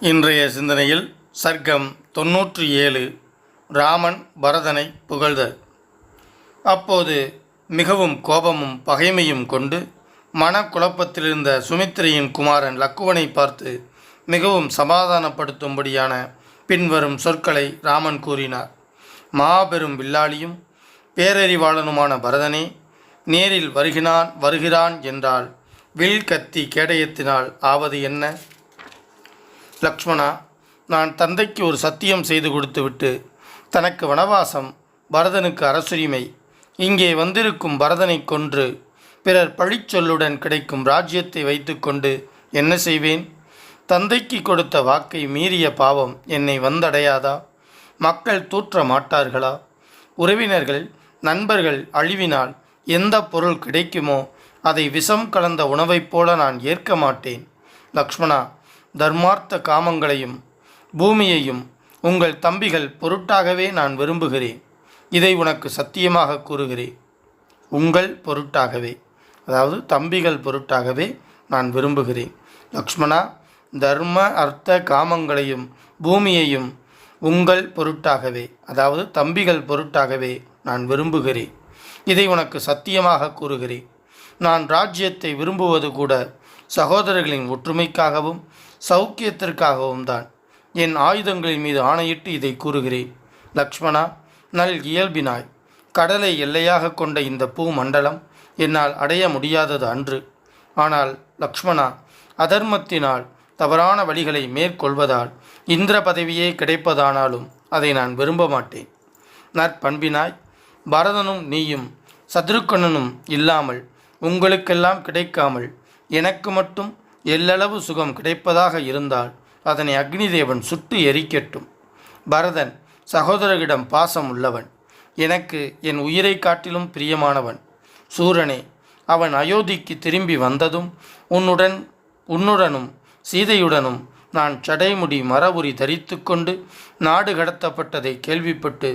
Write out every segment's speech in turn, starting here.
இன்றைய சிந்தனையில் சர்க்கம் தொன்னூற்றி ஏழு ராமன் பரதனை புகழ்தல். அப்போது மிகவும் கோபமும் பகைமையும் கொண்டு மனக்குழப்பத்திலிருந்த சுமித்திரையின் குமாரன் லக்குவனை பார்த்து மிகவும் சமாதானப்படுத்தும்படியான பின்வரும் சொற்களை ராமன் கூறினார். மாபெரும் வில்லாளியும் பேரறிவாளனுமான பரதனே நேரில் வருகிறான் வருகிறான் என்றால் வில் கத்தி கேடயத்தினால் ஆவது என்ன? லக்ஷ்மணா நான் தந்தைக்கு ஒரு சத்தியம் செய்து கொடுத்துவிட்டு தனக்கு வனவாசம் பரதனுக்கு அரசுரிமை இங்கே வந்திருக்கும் பரதனை கொன்று பிறர் பழிச்சொல்லுடன் கிடைக்கும் ராஜ்யத்தை வைத்துக்கொண்டு என்ன செய்வேன்? தந்தைக்கு கொடுத்த வாக்கை மீறிய பாவம் என்னை வந்தடையாதா? மக்கள் தூற்ற மாட்டார்களா? உறவினர்கள் நண்பர்கள் அழிவினால் எந்த பொருள் கிடைக்குமோ அதை விஷம் கலந்த உணவைப் போல நான் ஏற்க மாட்டேன். லக்ஷ்மணா தர்மார்த்த காமங்களையும் பூமியையும் உங்கள் தம்பிகள் பொருட்டாகவே நான் விரும்புகிறேன். இதை உனக்கு சத்தியமாக கூறுகிறேன். உங்கள் பொருட்டாகவே அதாவது தம்பிகள் பொருட்டாகவே நான் விரும்புகிறேன். லக்ஷ்மணா தர்ம அர்த்த காமங்களையும் பூமியையும் உங்கள் பொருட்டாகவே அதாவது தம்பிகள் பொருட்டாகவே நான் விரும்புகிறேன். இதை உனக்கு சத்தியமாக கூறுகிறேன். நான் ராஜ்யத்தை விரும்புவது கூட சகோதரர்களின் ஒற்றுமைக்காகவும் சௌக்கியத்திற்காகவும் தான். என் ஆயுதங்களின் மீது ஆணையிட்டு இதை கூறுகிறேன். லக்ஷ்மணா நல் இயல்பினாய். கடலை எல்லையாக கொண்ட இந்த பூ மண்டலம் என்னால் அடைய முடியாதது அன்று. ஆனால் லக்ஷ்மணா அதர்மத்தினால் தவறான வழிகளை மேற்கொள்வதால் இந்திர பதவியே கிடைப்பதானாலும் அதை நான் விரும்ப மாட்டேன். நற்பண்பினாய் பரதனும் நீயும் சத்ருக்கணனும் இல்லாமல் உங்களுக்கெல்லாம் கிடைக்காமல் எனக்கு மட்டும் எல்லளவு சுகம் கிடைப்பதாக இருந்தால் அதனை அக்னிதேவன் சுட்டு எரிக்கட்டும். பரதன் சகோதரரிடம் பாசம் உள்ளவன். எனக்கு என் உயிரை காட்டிலும் பிரியமானவன். சூரனே அவன் அயோத்திக்கு திரும்பி வந்ததும் உன்னுடன் உன்னுடனும் சீதையுடனும் நான் சடைமுடி மரபுரி தரித்து கொண்டு நாடு கடத்தப்பட்டதை கேள்விப்பட்டு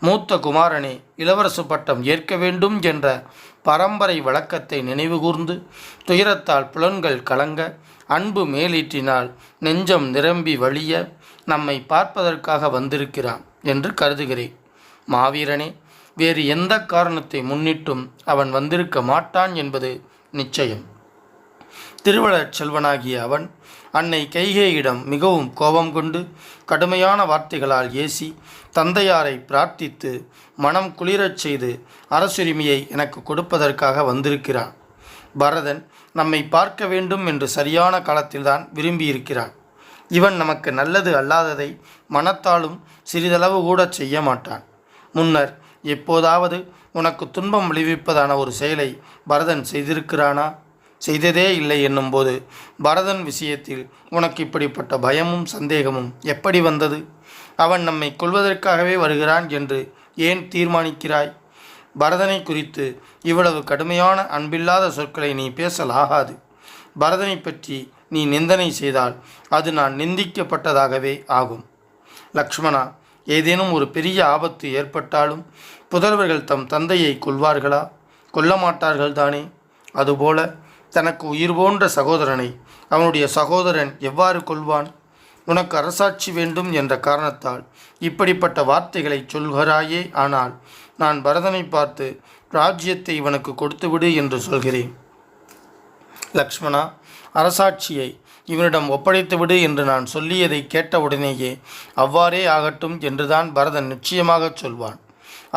மூத்த குமாரனே இளவரசு பட்டம் ஏற்க வேண்டும் என்ற பரம்பரை வழக்கத்தை நினைவுகூர்ந்து துயரத்தால் புலன்கள் கலங்க அன்பு மேலீற்றினால் நெஞ்சம் நிரம்பி வழிய நம்மை பார்ப்பதற்காக வந்திருக்கிறான் என்று கருதுகிறேன். மாவீரனே வேறு எந்த காரணத்தை முன்னிட்டும் அவன் வந்திருக்க மாட்டான் என்பது நிச்சயம். திருவள்ளச் செல்வனாகிய அவன் அன்னை கைகேயிடம் மிகவும் கோபம் கொண்டு கடுமையான வார்த்தைகளால் ஏசி தந்தையாரை பிரார்த்தித்து மனம் குளிரச் செய்து அரசுரிமையை எனக்கு கொடுப்பதற்காக வந்திருக்கிறான். பரதன் நம்மை பார்க்க வேண்டும் என்று சரியான காலத்தில்தான் விரும்பியிருக்கிறான். இவன் நமக்கு நல்லது அல்லாததை மனத்தாலும் சிறிதளவு கூட செய்ய மாட்டான். முன்னர் எப்போதாவது உனக்கு துன்பம் விளைவிப்பதான ஒரு செயலை பரதன் செய்திருக்கிறானா? செய்ததே இல்லை என்னும்போது. பரதன் விஷயத்தில் உனக்கு இப்படிப்பட்ட பயமும் சந்தேகமும் எப்படி வந்தது? அவன் நம்மை கொள்வதற்காகவே வருகிறான் என்று ஏன் தீர்மானிக்கிறாய்? பரதனை குறித்து இவ்வளவு கடுமையான அன்பில்லாத சொற்களை நீ பேசலாகாது. பரதனை பற்றி நீ நிந்தனை செய்தால் அது நான் நிந்திக்கப்பட்டதாகவே ஆகும். லக்ஷ்மணா ஏதேனும் ஒரு பெரிய ஆபத்து ஏற்பட்டாலும் புதல்வர்கள் தம் தந்தையை கொள்வார்களா கொல்ல மாட்டார்கள் தானே அதுபோல தனக்கு உயிர் போன்ற சகோதரனை அவனுடைய சகோதரன் எவ்வாறு கொள்வான் உனக்கு அரசாட்சி வேண்டும் என்ற காரணத்தால் இப்படிப்பட்ட வார்த்தைகளை சொல்கிறாயே ஆனால் நான் பரதனை பார்த்து ராஜ்யத்தை இவனுக்கு கொடுத்துவிடு என்று சொல்கிறேன். லக்ஷ்மணா அரசாட்சியை இவனிடம் ஒப்படைத்துவிடு என்று நான் சொல்லியதை கேட்டவுடனேயே அவ்வாறே ஆகட்டும் என்றுதான் பரதன் நிச்சயமாகச் சொல்வான்.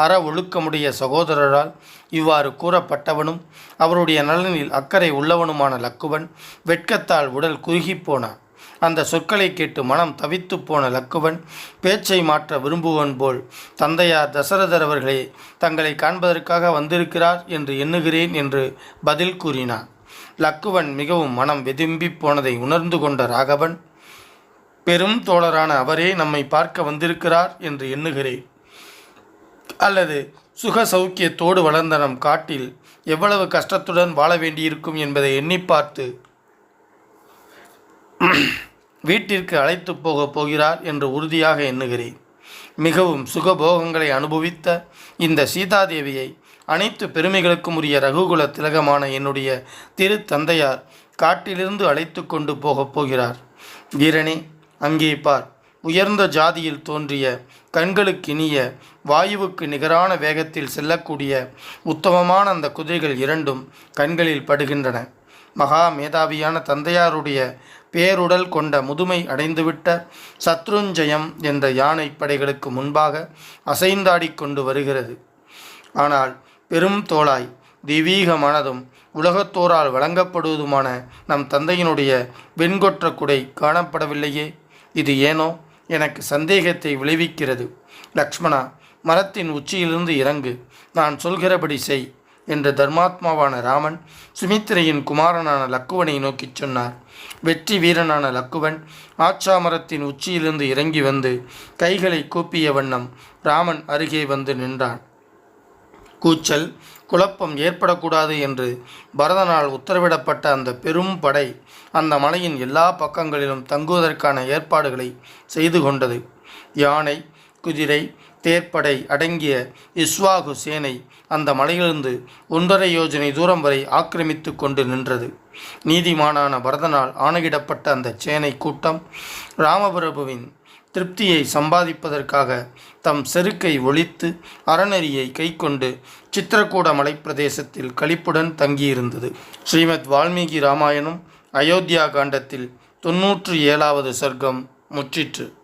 அற ஒழுக்கமுடைய சகோதரரால் இவ்வாறு கூறப்பட்டவனும் அவருடைய நலனில் அக்கறை உள்ளவனுமான லக்குவன் வெட்கத்தால் உடல் குறுகிப் போனான் அந்த சொற்களை கேட்டு மனம் தவித்துப் போன லக்குவன் பேச்சை மாற்ற விரும்புவன் போல் தந்தையார் தசரதர் அவர்களே தங்களை காண்பதற்காக வந்திருக்கிறார் என்று எண்ணுகிறேன் என்று பதில் கூறினான். லக்குவன் மிகவும் மனம் வெதும்பி போனதை உணர்ந்து கொண்ட ராகவன் பெரும் தோழரான அவரே நம்மை பார்க்க வந்திருக்கிறார் என்று எண்ணுகிறேன். அல்லது சுக சௌக்கியத்தோடு வளர்ந்த நம் காட்டில் எவ்வளவு கஷ்டத்துடன் வாழ வேண்டியிருக்கும் என்பதை எண்ணி பார்த்து வீட்டிற்கு அழைத்து போகப் போகிறார் என்று உறுதியாக எண்ணுகிறேன். மிகவும் சுகபோகங்களை அனுபவித்த இந்த சீதாதேவியை அனைத்து பெருமைகளுக்கும் உரிய ரகுகுல திலகமான என்னுடைய திரு தந்தையார் காட்டிலிருந்து அழைத்து கொண்டு போகப் போகிறார். வீரனே அங்கே பார். உயர்ந்த ஜாதியில் தோன்றிய கண்களுக்கு இனிய வாயுவுக்கு நிகரான வேகத்தில் செல்லக்கூடிய உத்தமமான அந்த குதிரைகள் இரண்டும் கண்களில் படுகின்றன. மகா மேதாவியான தந்தையாருடைய பேருடல் கொண்ட முதுமை அடைந்துவிட்ட சத்ருஞ்சயம் என்ற யானை படைகளுக்கு முன்பாக அசைந்தாடிக்கொண்டு வருகிறது. ஆனால் பெரும் தோளாய் தெய்வீகமானதும் உலகத்தோரால் வழங்கப்படுவதுமான நம் தந்தையினுடைய வெண்கொற்ற குடை காணப்படவில்லையே. இது ஏனோ? எனக்கு சந்தேகத்தை விளைவிக்கிறது. லக்ஷ்மணா மரத்தின் உச்சியிலிருந்து இறங்கு. நான் சொல்கிறபடி செய் என்று தர்மாத்மாவான ராமன் சுமித்திரையின் குமாரனான லக்குவனை நோக்கிச் சொன்னார். வெற்றி வீரனான லக்குவன் ஆச்சாமரத்தின் உச்சியிலிருந்து இறங்கி வந்து கைகளை கூப்பிய வண்ணம் ராமன் அருகே வந்து நின்றான். கூச்சல் குழப்பம் ஏற்படக்கூடாது என்று பரதனால் உத்தரவிடப்பட்ட அந்த பெரும் படை அந்த மலையின் எல்லா பக்கங்களிலும் தங்குவதற்கான ஏற்பாடுகளை செய்து கொண்டது. யானை குதிரை தேர்ப்படை அடங்கிய இஸ்வாகு சேனை அந்த மலையிலிருந்து ஒன்றரை யோஜனை தூரம் வரை ஆக்கிரமித்து கொண்டு நின்றது. நீதிமானான பரதனால் ஆணையிடப்பட்ட அந்த சேனை கூட்டம் ராமபிரபுவின் திருப்தியை சம்பாதிப்பதற்காக தம் செருக்கை ஒழித்து அறநெறியை கைக்கொண்டு சித்திரக்கூட மலைப்பிரதேசத்தில் கழிப்புடன் தங்கியிருந்தது. ஸ்ரீமத் வால்மீகி ராமாயணம் அயோத்தியா காண்டத்தில் தொன்னூற்று ஏழாவது சர்க்கம் முற்றிற்று.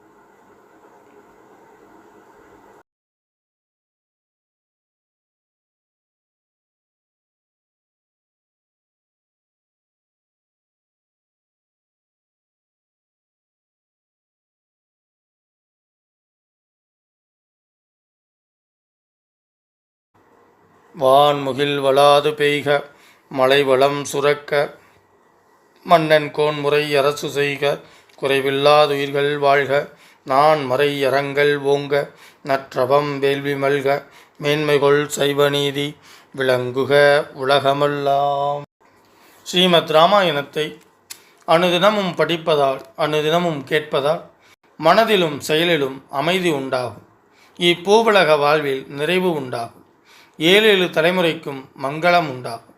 வான்முகில் வளாது பெய்க மலைவளம் சுரக்க மன்னன் கோன்முறை அரசு செய்க குறைவில்லாதுயிர்கள் வாழ்க நான் மறை அறங்கள் ஓங்க நற்றவம் வேள்வி மல்க மேன்மைகொள் சைவநீதி விளங்குக உலகமெல்லாம். ஸ்ரீமத் ராமாயணத்தை அனுதினமும் படிப்பதால் அனுதினமும் கேட்பதால் மனதிலும் செயலிலும் அமைதி உண்டாகும். இப்பூவுலக வாழ்வில் நிறைவு உண்டாகும். ஏழு ஏழு தலைமுறைக்கும் மங்களம் உண்டாகும்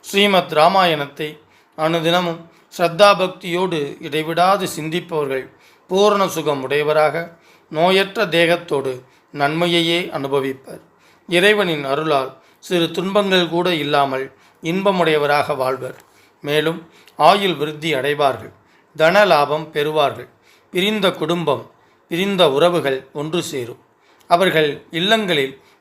ஸ்ரீமத் ராமாயணத்தை அனுதினமும் ஸ்ரத்தா பக்தியோடு இடைவிடாது சிந்திப்பவர்கள் பூரண சுகம் உடையவராக நோயற்ற தேகத்தோடு நன்மையையே அனுபவிப்பர். இறைவனின் அருளால் சிறு துன்பங்கள் கூட இல்லாமல் இன்பமுடையவராக வாழ்வர். மேலும் ஆயுள் விருத்தி அடைவார்கள் தன லாபம் பெறுவார்கள் பிரிந்த குடும்பம் பிரிந்த உறவுகள் ஒன்று சேரும். அவர்கள் இல்லங்களில்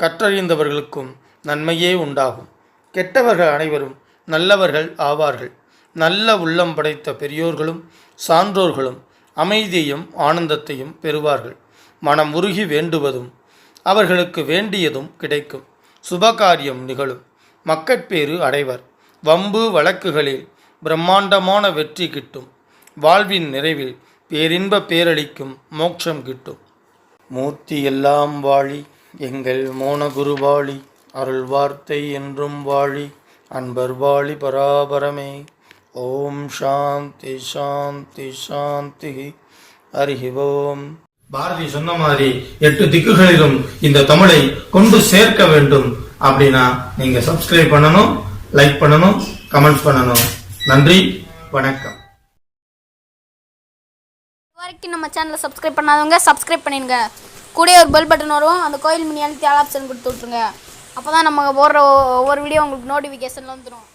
கற்றறிந்தவர்களுக்கும் நன்மையே உண்டாகும். கெட்டவர்கள் அனைவரும் நல்லவர்கள் ஆவார்கள். நல்ல உள்ளம் படைத்த பெரியோர்களும் சான்றோர்களும் அமைதியையும் ஆனந்தத்தையும் பெறுவார்கள். மனம் உருகி வேண்டுவதும் அவர்களுக்கு வேண்டியதும் கிடைக்கும். சுபகாரியம் நிகழும். மக்கட்பேறு அடைவர். வம்பு வழக்குகளில் பிரம்மாண்டமான வெற்றி கிட்டும். வாழ்வின் நிறைவில் பேரின்ப பேரளிக்கும் மோட்சம் கிட்டும். மூர்த்தி எல்லாம் வாழி எங்கள் மோனகுரு வாழி அருள் வார்த்தை என்றும் வாழி அன்பர் வாழி பராபரமே. ஓம் சாந்தி சாந்தி சாந்தி. ஹரி ஓம் பாரதி சொன்ன மாதிரி எட்டு திக்குகளிலும் இந்த தமிழை கொண்டு சேர்க்க வேண்டும் அப்படின்னா நீங்க சப்ஸ்கிரைப் பண்ணணும் லைக் பண்ணணும் கமெண்ட்ஸ் பண்ணணும். நன்றி வணக்கம். வரைக்கும் நம்ம சேனலை சப்ஸ்கிரைப் பண்ணாதவங்க சப்ஸ்கிரைப் பண்ணிடுங்க. கூட ஒரு பெல் பட்டன் வரும். அந்த கோயில் மணி அழுத்தி ஆல் ஆப்ஷன் கொடுத்து விட்ருங்க அப்போ தான் நம்ம போடுற ஒவ்வொரு வீடியோ உங்களுக்கு நோட்டிஃபிகேஷனில் வந்துடும்